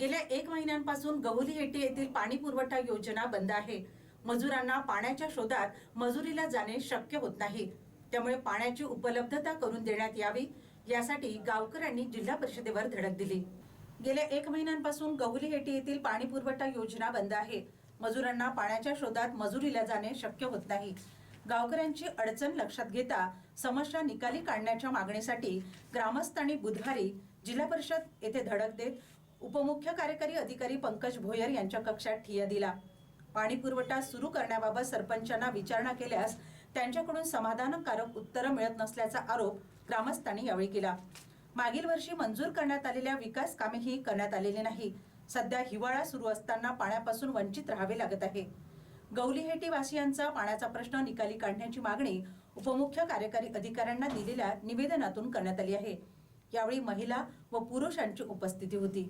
गेल्या एक महिन्यांपासून गहुली हेटी येथील पाणी पुरवठा योजना बंद आहे. मजुरांना पाण्याच्या शोधात मजुरीला जाणे शक्य होत नाही. त्यामुळे पाण्याची उपलब्धता करून देण्यात यावी यासाठी गावकऱ्यांनी जिल्हा परिषदेवर धडक दिली. गेल्या एक महिन्यांपासून गहुली हेटी येथील पाणी पुरवठा योजना बंद आहे. मजुरांना पाण्याच्या शोधात मजुरीला जाणे शक्य होत नाही. गावकऱ्यांची अडचण लक्षात घेता समस्या निकाली काढण्याच्या मागणीसाठी ग्रामस्थांनी बुधवारी जिल्हा परिषद येथे धडक देत उपमुख्य कार्यकारी अधिकारी पंकज भोयर यांच्या कक्षात ठिया दिला. पाणी पुरवठा सुरू करण्याबाबत सरपंचांना विचारणा केल्यास त्यांच्याकडून समाधानकारक उत्तरं मिळत नसल्याचा आरोप ग्रामस्थांनी यावेळी केला. मागील वर्षी मंजूर करण्यात आलेल्या विकास कामेही करण्यात आलेली नाही. सध्या हिवाळा सुरू असताना पाण्यापासून वंचित राहावे लागत आहे. गौलीहेटी वासियांचा पाण्याचा प्रश्न निकाली काढण्याची मागणी उपमुख्य कार्यकारी अधिकाऱ्यांना दिलेल्या निवेदनातून करण्यात आली आहे. यावेळी महिला व पुरुषांची उपस्थिती होती.